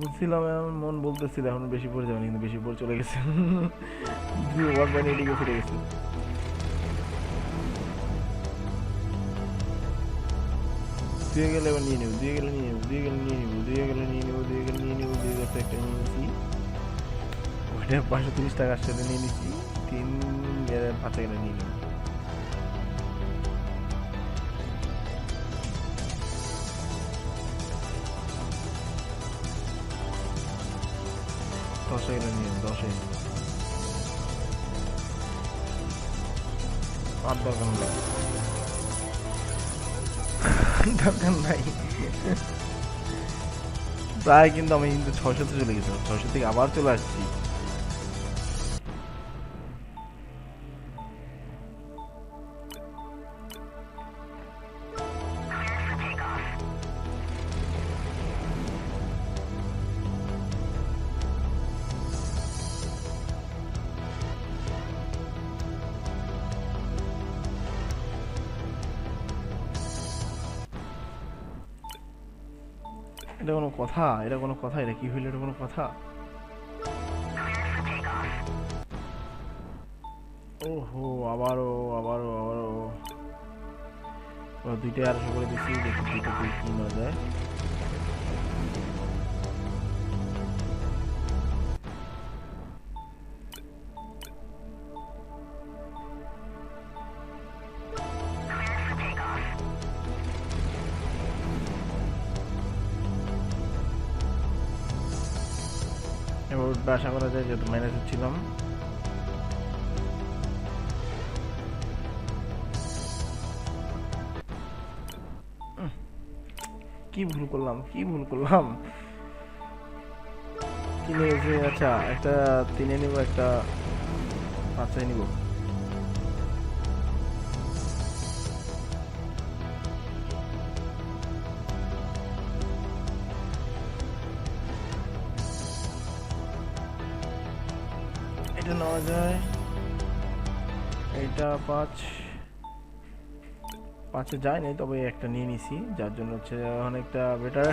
বুঝছিলাম এমন মন বলতেছিল এখন বেশি পড়ে যাবে না, কিন্তু বেশি পড়ে চলে গেছে। ওয়ান পয়েন্ট এদিকে ফিরে গেছে। দিয়ে গেলে এবার নিয়ে নেব দিয়ে গেলে নিয়ে নেব দিয়ে গেলে নিয়ে নেব দিয়ে গেলে নিয়ে নেব দিয়ে গেলে নিয়ে নেব দিয়ে গেলে একটা নিয়ে নিচ্ছি ওইটা পাঁচশো তিরিশ টাকার সাথে নিয়ে নিচ্ছি তিন পাঁচ গেলে নিয়ে নেব। দশে দশে দরকার নাই প্রায় কিন্তু আমি কিন্তু ছশোতে চলে গেছিলাম ছশো থেকে আবার চলে আসছি। এটা কোনো কথা? এটা কোনো কথা? এটা কি হইল? এটা কোনো কথা? ওহো, আবারও আবারও আবারও। ওরা দুইটাই আড়াইশো করে দিচ্ছি, দেখি দুইটা দুই কি না যায় এবার উঠবে, আশা করা যায় যেহেতু মাইনাসে ছিলাম। কি ভুল করলাম, কি ভুল করলাম? কিনে আচ্ছা একটা তিনে নিব, একটা পাঁচে নিব। এটা নেওয়া যায়। এটা পাঁচ, পাঁচে যায়নি, তবে একটা নিয়ে নিছি, যার জন্য হচ্ছে অনেকটা বেটার